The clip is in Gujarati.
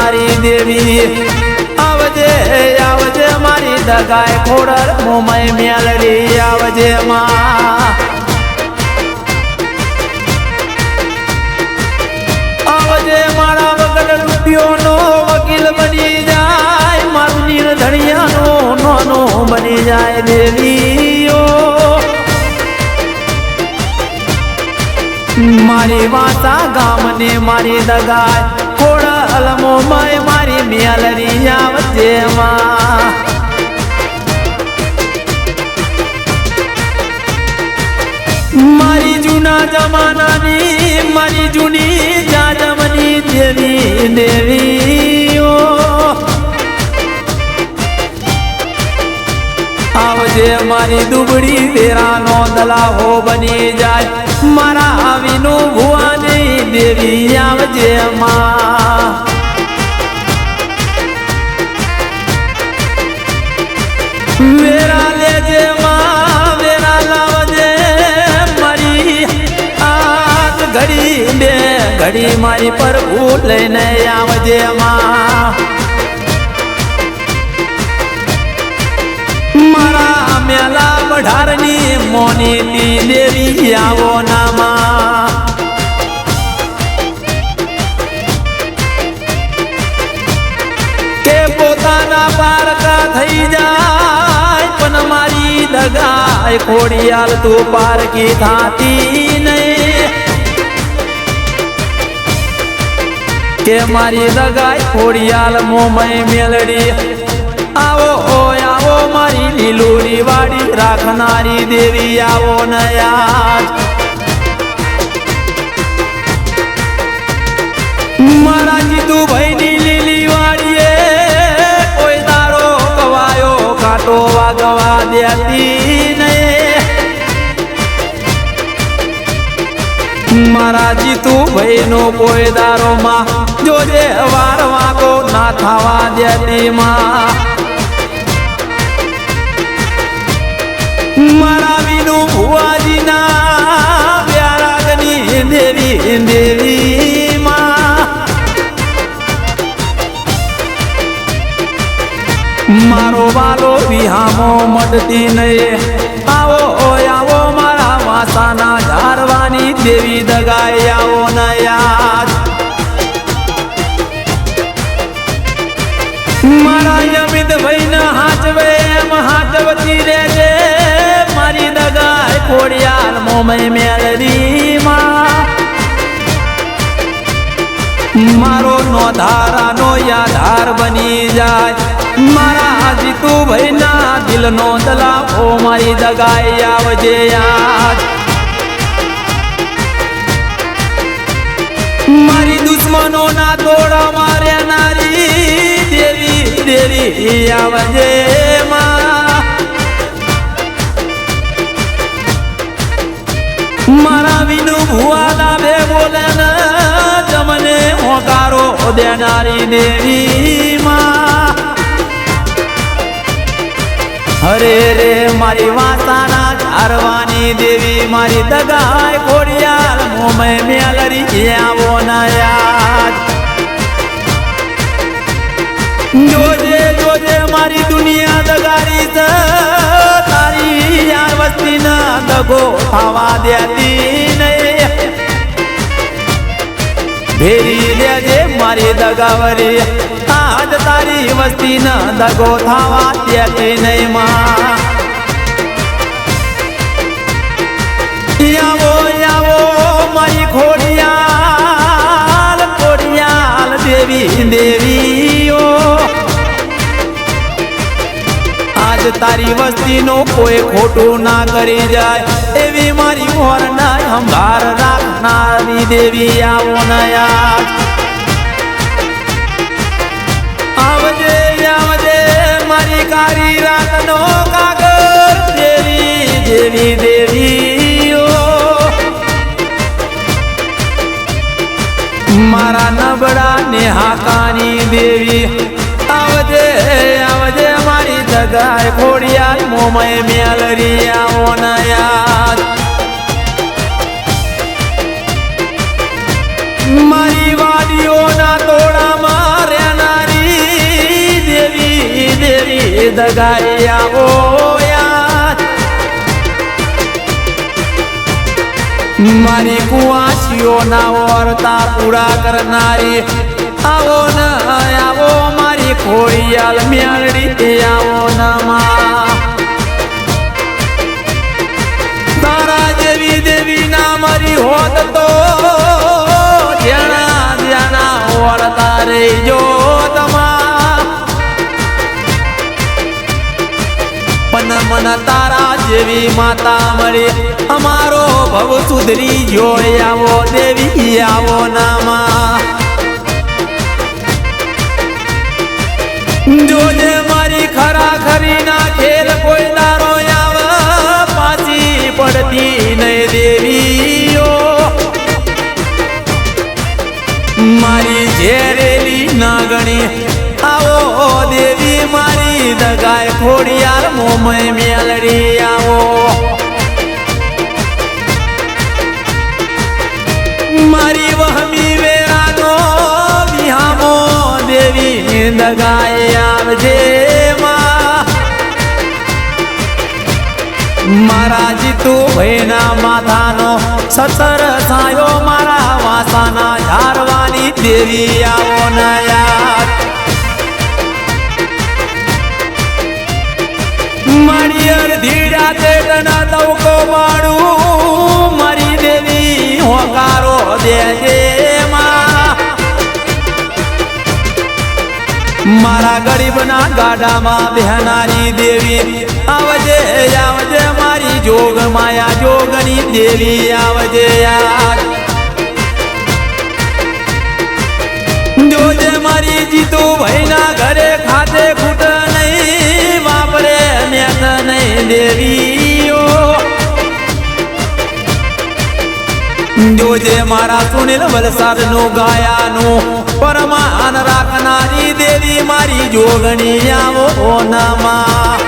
મારી દેવી. આવજે આવજે મારી દગાય ખોડર મોમય મેલડી. આવજે માં. આવજે મારા વગર રૂપિયોનો વકીલ બની જાય. મારું નીર ધણિયાનો નોનો બની જાય દેવીઓ. મારી વાતા ગામને મારી દગાય ખોડા અલમો મારી દુબળી વેરાનો દલાહો બની જાય. મારા આવીનો ભુવા નહીં દેવી આવજે માં. મારી આગ ઘડી બે ઘડી મારી પર ભૂલ લઈને આવજે માં. મોની દેવી આવો નામા. કે પોતાના પારકા થઈ જાય, પણ મારી દગાય ખોડિયાલ તું પારકી થાતી નહીં. કે મારી દગાય ખોડિયાલ મોમય મેલડી. આવો ઓય મારી લીલુરી વાડી રાખનારી દેવી આવો નયા મારા જીતુ ભાઈની લીલી વાડીએ કોઈ તારો કવાયો કાંટો વાગવા દેતી નહીં. મારા જીતુ ભાઈનો કોઈ દારો માં જોજે વાર વાગો ના થવા દેતી માં. મારા વિનુ ભુવાજીના વ્યારાગની દેવી દેવી મારો વાલો વિહામો મટતી નહીં આવો આવો, મારા વાસાના ધારવાની દેવી દગાઈ આવો નયા મારા યમિત ભાઈને હાચવે, એમ હાચવતી રહેજે. કોડિયાલ મોમય મેલડી મારો નો ધારાનો યાધાર બની જાય. મારા જીતુ ભાઈના દિલનો દલાવો મારી દગાઈ આવજે યાદ મારી દુશ્મનો ના તોડા માર્યા નારી દેવી દેવી આવજે દેનારી દેવી માં હરે રે, મારી વાતાના ધારવાની દેવી, મારી દગાય ખોડિયાલ મોમય મેલરી આવો ના યાદ. જોજે જોજે, મારી દુનિયા દગારી તારી આ વસ્તી ના દગો ખાવા દેતી નહીં. ભેરી મારી દગાવરી. આજ તારી વસ્તી ના દગો થવા દેતી નહીં માં દેવીઓ. આજ તારી વસ્તીનો કોઈ ખોટું ના કરી જાય. એવી મારી મોરના સંભાર રાખનારી દેવી આવો નયા. મારા નબળા ને હાકાની દેવી. આવજે આવજે મારી જગાય ખોડિયાર મોમય મેલરી આવો યાદ. મારી વાડીઓના તોડામાં રહેનારી દેવી દેવી દગાઈ આવો મારી કુવા કુવાસીઓના વર્તા પૂરા કરનારી. આવો ન આવો મારી ખોડિયાલ મેળડી આવો ન માં. તારા જેવી દેવી ના મારી હોત તો જ્યાણા જ્યાણા વળતા રહેજો તમા પણ મન તારા જેવી માતા મળી. અમારો ભવ સુધરી જોઈ આવો, દેવી આવો નામા. જોજે મારી ખરા ખરી ના ખેલ કોઈ દારો આવે, પાછી પડતી નહીં દેવીઓ. મારી ઝેરેલી નાગણી, આવો દેવી મારી. દગાય ખોડિયાર મોમય મેલડી આવો. મારી વહમી વેરાનો વિહામો દેવી દગાય આવજે મારા જીતુ ભયના માથાનો સતર સાયો, મારા વાસાના ઝારવાની દેવી આવો નયા. મારી અડધી રાતે મારા ગરીબના ગાડામાં બહેનારી દેવી આવજે આવજે, મારી જોગ માયા જોગની દેવી આવજે યાર. જોજે મારી જીતુ ભાઈના ઘરે દેવીઓ. જોજે મારા સુનિલ વલસાડનું ગાયાનું. પરમાન રાખનારી દેવી મારી જોગણી આવો નામા.